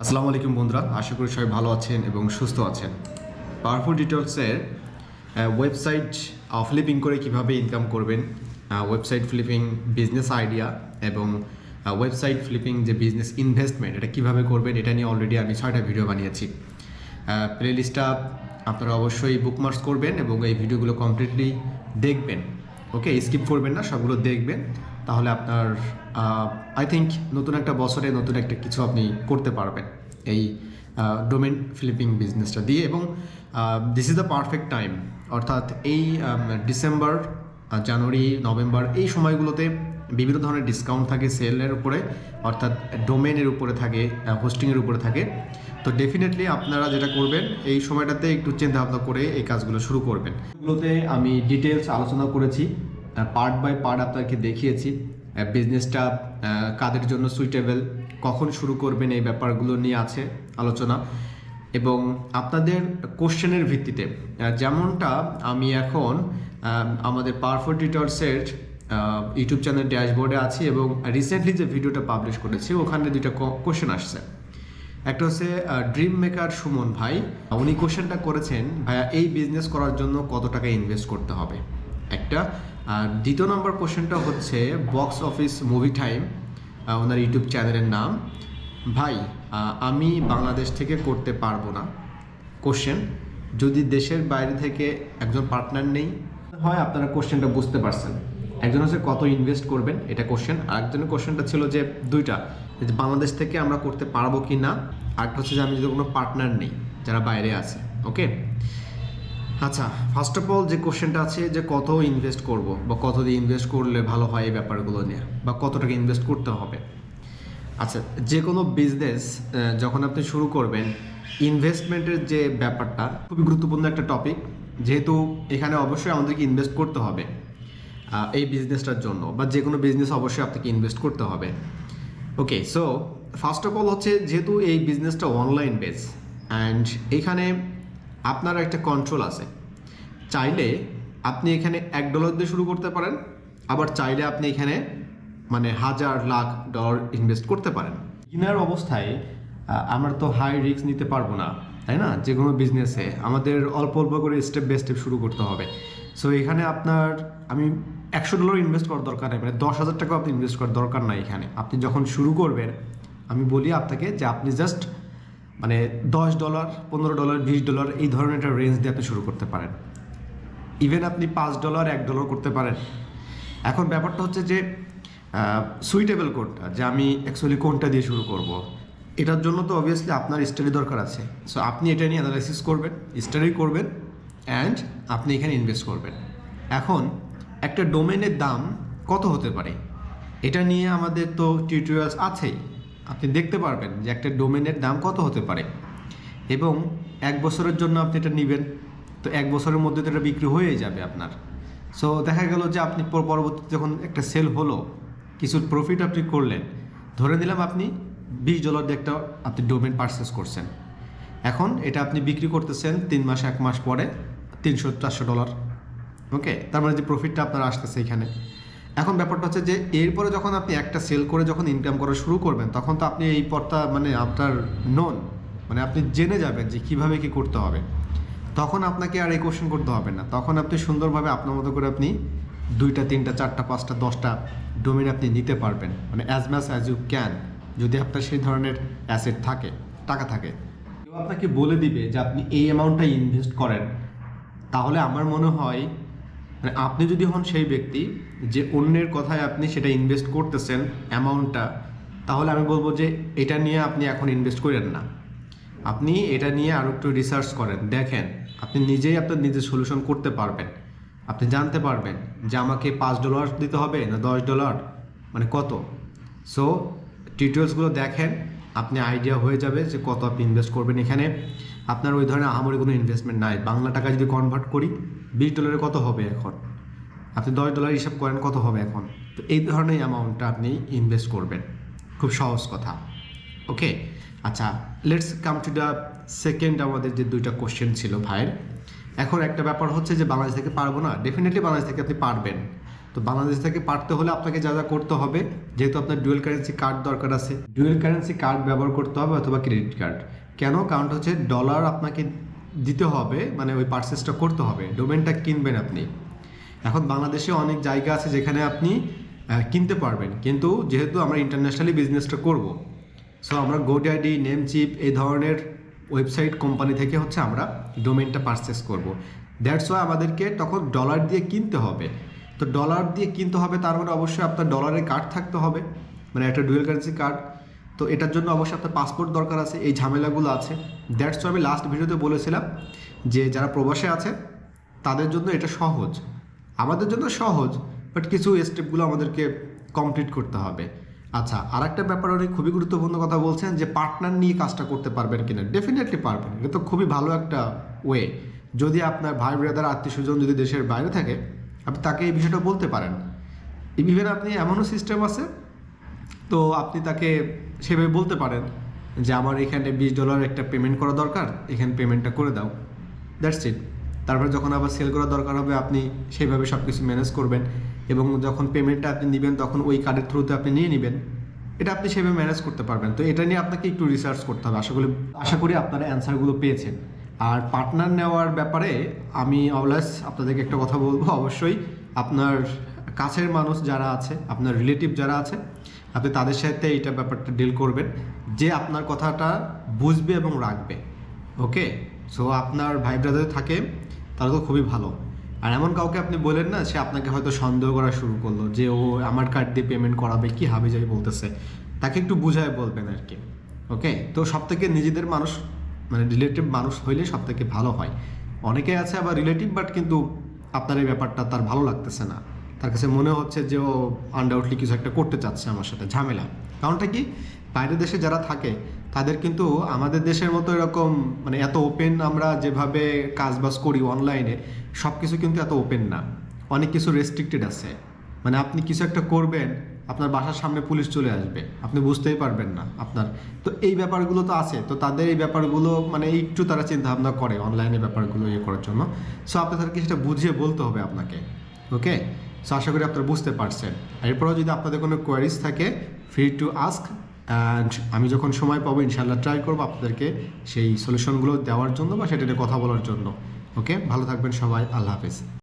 আসসালামু আলাইকুম বন্ধুরা, আশা করি সবাই ভালো আছেন এবং সুস্থ আছেন। পাওয়ারফুল ডিটেলসের ওয়েবসাইট ফ্লিপিং করে কীভাবে ইনকাম করবেন ওয়েবসাইট ফ্লিপিং বিজনেস আইডিয়া এবং ওয়েবসাইট ফ্লিপিং যে বিজনেস ইনভেস্টমেন্ট এটা কীভাবে করবেন, এটা নিয়ে অলরেডি আমি ছয়টা ভিডিও বানিয়েছি। প্লে লিস্টটা আপনারা অবশ্যই বুকমার্কস করবেন এবং এই ভিডিওগুলো কমপ্লিটলি দেখবেন। ওকে স্কিপ করবেন না, সবগুলো দেখবেন, তাহলে আপনার আই থিঙ্ক নতুন একটা বছরে নতুন একটা কিছু আপনি করতে পারবেন এই ডোমেন ফ্লিপিং বিজনেসটা দিয়ে এবং this is the perfect time অর্থাৎ এই ডিসেম্বর জানুয়ারি নভেম্বর এই সময়গুলোতে বিভিন্ন ধরনের ডিসকাউন্ট থাকে সেলের উপরে, অর্থাৎ ডোমেনের উপরে থাকে হোস্টিংয়ের উপরে থাকে। তো ডেফিনেটলি আপনারা যেটা করবেন, এই সময়টাতে একটু চিন্তা ভাবনা করে এই কাজগুলো শুরু করবেন। এগুলোতে আমি ডিটেলস আলোচনা করেছি পার্ট বাই পার্ট আপনাকে দেখিয়েছি। বিজনেসটা কাদের জন্য সুইটেবল কখন শুরু করবেন এই ব্যাপারগুলো নিয়ে আছে আলোচনা। এবং আপনাদের কোশ্চেনের ভিত্তিতে যেমনটা আমি এখন আমাদের পাওয়ারফুল টিটার্সের ইউটিউব চ্যানেল ড্যাশবোর্ডে আছি এবং রিসেন্টলি যে ভিডিওটা পাবলিশ করেছি, ওখানে দুইটা কোশ্চেন আসছে। একটা হচ্ছে ড্রিম মেকার সুমন ভাই, উনি কোশ্চেনটা করেছেন, ভাইয়া, এই বিজনেস করার জন্য কত টাকা ইনভেস্ট করতে হবে? একটা আর দ্বিতীয় নম্বর কোশ্চেনটা হচ্ছে box office movie time owner YouTube চ্যানেলের নাম। ভাই আমি বাংলাদেশ থেকে করতে পারব না। কোশ্চেন, যদি দেশের বাইরে থেকে একজন পার্টনার নেই, হয় আপনারা কোশ্চেনটা বুঝতে পারছেন। একজন হচ্ছে কত ইনভেস্ট করবেন, এটা কোশ্চেন। আর একজনের কোশ্চেনটা ছিল যে দুইটা, যে বাংলাদেশ থেকে আমরা করতে পারব কি না আরেকটা হচ্ছে যে আমি যদি কোনো পার্টনার নেই, যারা বাইরে আছে ওকে আচ্ছা ফার্স্ট অফ অল যে কোশ্চেনটা আছে যে কত ইনভেস্ট করব বা কত দিয়ে ইনভেস্ট করলে ভালো হয় এই ব্যাপারগুলো নিয়ে বা কত টাকা ইনভেস্ট করতে হবে। আচ্ছা যে কোনো বিজনেস যখন আপনি শুরু করবেন ইনভেস্টমেন্টের যে ব্যাপারটা খুবই গুরুত্বপূর্ণ একটা টপিক যেহেতু এখানে অবশ্যই আমাদেরকে ইনভেস্ট করতে হবে এই বিজনেসটার জন্য বা যে কোনো বিজনেস অবশ্যই আপনাকে ইনভেস্ট করতে হবে। Okay so first of all হচ্ছে যেহেতু এই বিজনেসটা অনলাইন বেস অ্যান্ড এখানে আপনার একটা কন্ট্রোল আছে। চাইলে আপনি এখানে এক ডলার দিয়ে শুরু করতে পারেন, আবার চাইলে আপনি এখানে মানে হাজার, লাখ ডলার ইনভেস্ট করতে পারেন। বিগিনার অবস্থায় আমরা তো হাই রিস্ক নিতে পারব না, তাই না? যে কোনো বিজনেসে আমাদের অল্প অল্প করে স্টেপ বাই স্টেপ শুরু করতে হবে। সো এখানে আপনার, আমি একশো ডলার ইনভেস্ট করার দরকার নেই মানে দশ হাজার টাকাও আপনি ইনভেস্ট করার দরকার নাই এখানে। আপনি যখন শুরু করবেন, আমি বলি আপনাকে যে আপনি জাস্ট মানে দশ ডলার, পনেরো ডলার, বিশ ডলার, এই ধরনের একটা রেঞ্জ দিয়ে আপনি শুরু করতে পারেন। ইভেন আপনি পাঁচ ডলার, এক ডলার করতে পারেন। এখন ব্যাপারটা হচ্ছে যে সুইটেবল কোনটা যে আমি অ্যাকচুয়ালি কোনটা দিয়ে শুরু করব। এটার জন্য তো অবভিয়াসলি আপনার স্টাডি দরকার আছে। সো আপনি এটা নিয়ে অ্যানালাইসিস করবেন স্টাডি করবেন অ্যান্ড আপনি এখানে ইনভেস্ট করবেন। এখন, একটা ডোমেনের দাম কত হতে পারে? এটা নিয়ে আমাদের তো টিউটোরিয়ালস আছেই। আপনি দেখতে পারবেন যে একটা ডোমেনের দাম কত হতে পারে। এবং এক বছরের জন্য আপনি এটা নেবেন, তো এক বছরের মধ্যে তো এটা বিক্রি হয়েই যাবে আপনার। সো দেখা গেল যে আপনি পর- পরবর্তীতে যখন একটা সেল হলো, কিছু প্রফিট আপনি করলেন, ধরে নিলাম আপনি বিশ ডলার দিয়ে একটা আপনি ডোমেন পারচেস করছেন। এখন এটা আপনি বিক্রি করতেছেন তিন মাস, এক মাস পরে তিনশো, চারশো ডলার ওকে তার মানে যে প্রফিটটা আপনার আসতেছে এখানে। এখন ব্যাপারটা হচ্ছে যে এরপরে যখন আপনি একটা সেল করে যখন ইনকাম করা শুরু করবেন, তখন তো আপনি এই পথটা মানে আপনার নন মানে আপনি জেনে যাবেন যে কীভাবে কি করতে হবে। তখন আপনাকে আর এই কোশ্চেন করতে হবে না। তখন আপনি সুন্দরভাবে আপনার মতো করে আপনি দুইটা, তিনটা, চারটা, পাঁচটা, দশটা ডোমেন আপনি নিতে পারবেন। মানে as much as you can যদি আপনার সেই ধরনের অ্যাসেট থাকে, টাকা থাকে। কেউ আপনাকে বলে দিবে যে আপনি এই অ্যামাউন্টটা ইনভেস্ট করেন। তাহলে আমার মনে হয় মানে আপনি যদি হন সেই ব্যক্তি যে অন্যের কথায় আপনি সেটা ইনভেস্ট করতেছেন অ্যামাউন্টটা তাহলে আমি বলব যে এটা নিয়ে আপনি এখন ইনভেস্ট করেন না। আপনি এটা নিয়ে আরও একটু রিসার্চ করেন, দেখেন, আপনি নিজেই আপনার নিজের সলিউশন করতে পারবেন। আপনি জানতে পারবেন যে আমাকে পাঁচ ডলার দিতে হবে না দশ ডলার মানে কত? সো টিউটোরিয়ালসগুলো দেখেন আপনি আইডিয়া হয়ে যাবে যে কত আপনি ইনভেস্ট করবেন এখানে। আপনার ওই ধরনের আহামরি কোনো ইনভেস্টমেন্ট নাই। বাংলা টাকা যদি কনভার্ট করি, বিশ ডলারে কত হবে এখন? আপনি দশ ডলার হিসাব করেন কত হবে এখন? তো এই ধরনের অ্যামাউন্টটা আপনি ইনভেস্ট করবেন। খুব সহজ কথা। ওকে আচ্ছা let's come to the second আমাদের যে দুইটা কোশ্চেন ছিল ভাইয়ের। এখন একটা ব্যাপার হচ্ছে যে বাংলাদেশ থেকে পারব না। ডেফিনেটলি বাংলাদেশ থেকে আপনি পারবেন। তো বাংলাদেশ থেকে পারতে হলে আপনাকে যা যা করতে হবে, যেহেতু আপনার ডুয়েল কারেন্সি কার্ড দরকার আছে। ডুয়েল কারেন্সি কার্ড ব্যবহার করতে হবে অথবা ক্রেডিট কার্ড কেন? কারণ হচ্ছে ডলার আপনাকে দিতে হবে মানে ওই পার্সেসটা করতে হবে। ডোমেনটা কিনবেন আপনি। এখন বাংলাদেশে অনেক জায়গা আছে যেখানে আপনি কিনতে পারবেন। কিন্তু যেহেতু আমরা ইন্টারন্যাশনালি বিজনেসটা করব সো আমরা গোডাডি নেমচিপ এই ধরনের ওয়েবসাইট কোম্পানি থেকে হচ্ছে আমরা ডোমেনটা পারচেস করব। দ্যাটস ওয়াই আমাদেরকে তখন ডলার দিয়ে কিনতে হবে। তো ডলার দিয়ে কিনতে হবে, তার মানে অবশ্যই আপনার ডলারের কার্ড থাকতে হবে মানে একটা ডুয়েল কারেন্সি কার্ড তো এটার জন্য অবশ্যই আপনার পাসপোর্ট দরকার আছে, এই ঝামেলাগুলো আছে। দ্যাটস আমি লাস্ট ভিডিওতে বলেছিলাম যে, যারা প্রবাসে আছে, তাদের জন্য এটা সহজ। আমাদের জন্য সহজ বাট কিছু স্টেপগুলো আমাদেরকে কমপ্লিট করতে হবে। আচ্ছা আর একটা ব্যাপার উনি খুবই গুরুত্বপূর্ণ কথা বলছেন যে পার্টনার নিয়ে কাজটা করতে পারবেন কিনা। ডেফিনেটলি পারবেন, এটা তো খুবই ভালো একটা ওয়ে যদি আপনার ভাই ব্রাদার আত্মীয় স্বজন যদি দেশের বাইরে থাকে আপনি তাকে এই বিষয়টা বলতে পারেন। ইভেন আপনি এমনও সিস্টেম আছে, তো আপনি তাকে সেভাবে বলতে পারেন যে আমার এখানে বিশ ডলার একটা পেমেন্ট করা দরকার, এখানে পেমেন্টটা করে দাও। দ্যাটস ইট তারপরে যখন আবার সেল করা দরকার হবে, আপনি সেইভাবে সব কিছু ম্যানেজ করবেন এবং যখন পেমেন্টটা আপনি নেবেন, তখন ওই কার্ডের থ্রুতে আপনি নিয়ে নেবেন। এটা আপনি সেভাবে ম্যানেজ করতে পারবেন। তো এটা নিয়ে আপনাকে একটু রিসার্চ করতে হবে। আশা করি আশা করি আপনারা অ্যান্সারগুলো পেয়েছেন। আর পার্টনার নেওয়ার ব্যাপারে আমি অলওয়েজ আপনাদেরকে একটা কথা বলব অবশ্যই। আপনার কাছের মানুষ যারা আছে, আপনার রিলেটিভ যারা আছে, আপনি তাদের সাথে এইটা ব্যাপারটা ডিল করবেন যে আপনার কথাটা বুঝবে এবং রাখবে। ওকে? সো আপনার ভাই ব্রাদার থাকে তাহলে তো খুবই ভালো। আর এমন কাউকে আপনি বলেন না, সে আপনাকে হয়তো সন্দেহ করা শুরু করল যে, ও আমার কার্ড দিয়ে পেমেন্ট করাবে, কি হাবি যাই বলতেছে? তাকে একটু বুঝায় বলবেন আর কি। ওকে? তো সব থেকে নিজেদের মানুষ মানে রিলেটিভ মানুষ হইলে সব থেকে ভালো হয়। অনেকে আছে আবার রিলেটিভ বাট কিন্তু আপনার এই ব্যাপারটা তার ভালো লাগতেছে না। তার কাছে মনে হচ্ছে যে ও আনডাউটলি কিছু একটা করতে চাচ্ছে আমার সাথে, ঝামেলা। কারণটা কি? বাইরের দেশে যারা থাকে, তাদের কিন্তু আমাদের দেশের মতো এরকম মানে এত ওপেন আমরা যেভাবে কাজবাজ করি অনলাইনে সব কিছু কিন্তু এত ওপেন না। অনেক কিছু রেস্ট্রিক্টেড আছে। মানে আপনি কিছু একটা করবেন আপনার বাসার সামনে পুলিশ চলে আসবে। আপনি বুঝতেই পারবেন না আপনার। তো এই ব্যাপারগুলো তো আছে, তো তাদের এই ব্যাপারগুলো মানে একটু তারা চিন্তা ভাবনা করে অনলাইনে ব্যাপারগুলো ইয়ে করার জন্য। সো আপনাদেরকে সেটা বুঝিয়ে বলতে হবে আপনাকে ওকে সো আশা করি আপনারা বুঝতে পারছেন। এরপরেও যদি আপনাদের কোনো কোয়ারিজ থাকে ফ্রি টু আস্ক অ্যান্ড আমি যখন সময় পাবো ইনশাল্লাহ ট্রাই করব আপনাদেরকে সেই সলিউশনগুলো দেওয়ার জন্য বা সেটা নিয়ে কথা বলার জন্য ওকে ভালো থাকবেন সবাই, আল্লাহ হাফিজ।